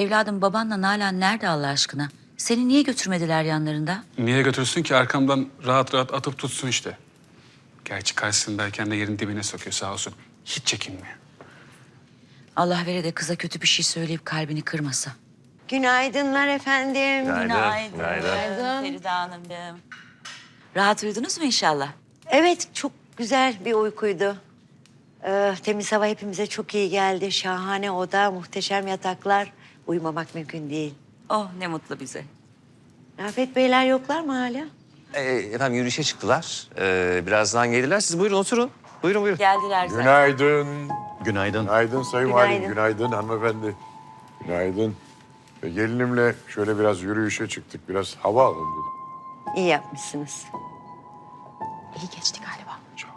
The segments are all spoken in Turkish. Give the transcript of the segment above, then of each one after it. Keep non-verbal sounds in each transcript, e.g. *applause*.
Evladım babanla Nalan nerede Allah aşkına? Seni niye götürmediler yanlarında? Niye götürsün ki arkamdan rahat rahat atıp tutsun işte. Gerçi karşısındayken de yerin dibine sokuyor sağ olsun. Hiç çekinmiyor. Allah vere de kıza kötü bir şey söyleyip kalbini kırmasa. Günaydınlar efendim. Günaydın. Feride Hanımcığım. Rahat uyudunuz mu inşallah? Evet çok güzel bir uykuydu. Ee, temiz hava hepimize çok iyi geldi. Şahane oda, muhteşem yataklar. Uyumamak mümkün değil. Oh ne mutlu bize. Rafet Beyler yoklar mı hala? Ee, efendim yürüyüşe çıktılar. Ee, birazdan gelirler. Siz buyurun oturun. Buyurun buyurun. Geldiler zaten. Günaydın. Günaydın. Günaydın Sayın Günaydın. Valim. Günaydın hanımefendi. Günaydın. E, Gelinimle şöyle biraz yürüyüşe çıktık. Biraz hava alalım dedim. İyi yapmışsınız. İyi geçti galiba. Çok.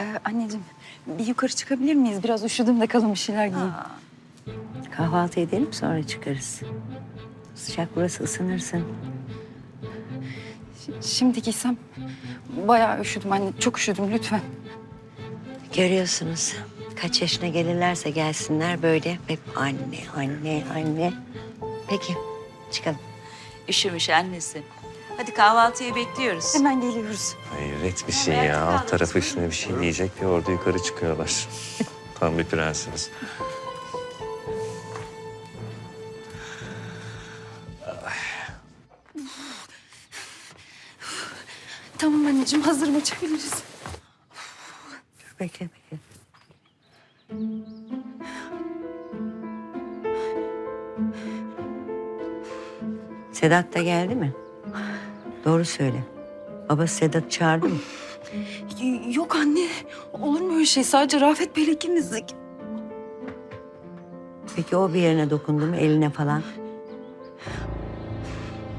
Ee, anneciğim bir yukarı çıkabilir miyiz? Biraz üşüdüm de kalın bir şeyler giyeyim. Kahvaltı edelim sonra çıkarız. Sıcak burası ısınırsın. Ş- Şimdi giysem bayağı üşüdüm anne. Çok üşüdüm lütfen. Görüyorsunuz kaç yaşına gelirlerse gelsinler böyle hep anne, anne, anne. Peki çıkalım. Üşümüş annesi. Hadi kahvaltıya bekliyoruz. Hemen geliyoruz. Hayret bir şey ya. Alt tarafı üstüne bir şey diyecek ve orada yukarı çıkıyorlar. *laughs* Tam bir prensiniz. Tamam anneciğim hazır mı çıkabiliriz? Bekle, bekle. Sedat da geldi mi? Doğru söyle. Babası Sedat çağırdı mı? Yok anne. Olur mu öyle şey? Sadece Rafet Bey'le ikimizdik. Peki o bir yerine dokundu mu eline falan?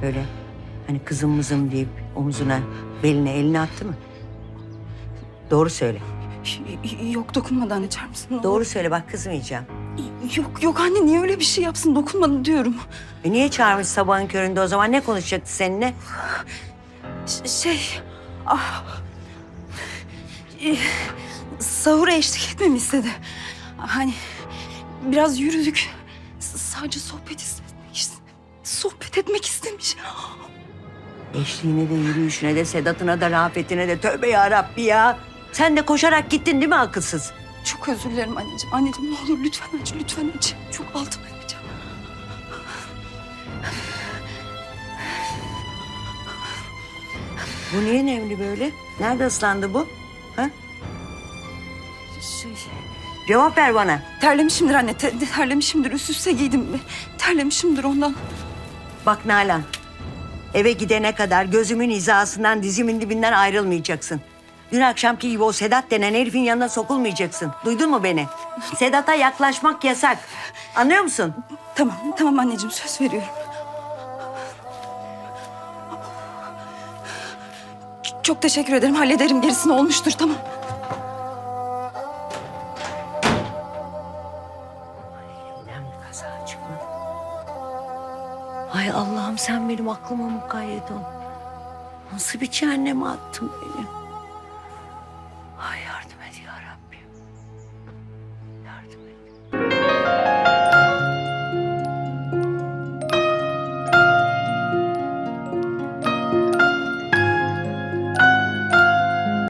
Böyle hani kızım mızım deyip omzuna, beline elini attı mı? Doğru söyle. Yok dokunmadan açar mısın? ne olur? Doğru söyle bak kızmayacağım. Yok yok anne niye öyle bir şey yapsın? Dokunmadı diyorum. E niye çağırmış sabahın köründe o zaman? Ne konuşacaktı seninle? Ş- şey... Ah, Eh, sahura eşlik etmemi istedi. Hani biraz yürüdük. S- sadece sohbet istemek ist- Sohbet etmek istemiş. Eşliğine de yürüyüşüne de Sedat'ına da Rafet'ine de tövbe ya Rabbi ya. Sen de koşarak gittin değil mi akılsız? Çok özür dilerim anneciğim. Anneciğim ne olur lütfen aç, lütfen aç. Çok altıma yapacağım. Bu niye nemli böyle? Nerede ıslandı bu? Ha? Şey, Cevap ver bana. terlemişimdir anne, te- terlemişimdir. Üst üste giydim. Terlemişimdir ondan. Bak Nalan. Eve gidene kadar gözümün hizasından dizimin dibinden ayrılmayacaksın. Dün akşamki gibi o Sedat denen herifin yanına sokulmayacaksın. Duydun mu beni? Sedat'a yaklaşmak yasak. Anlıyor musun? Tamam, tamam anneciğim söz veriyorum. Çok teşekkür ederim. Hallederim. Gerisini olmuştur. Tamam. Ay Allah'ım sen benim aklıma mukayyet ol. Nasıl bir cehenneme attın beni? Ay yardım et ya Rabbim. Yardım et.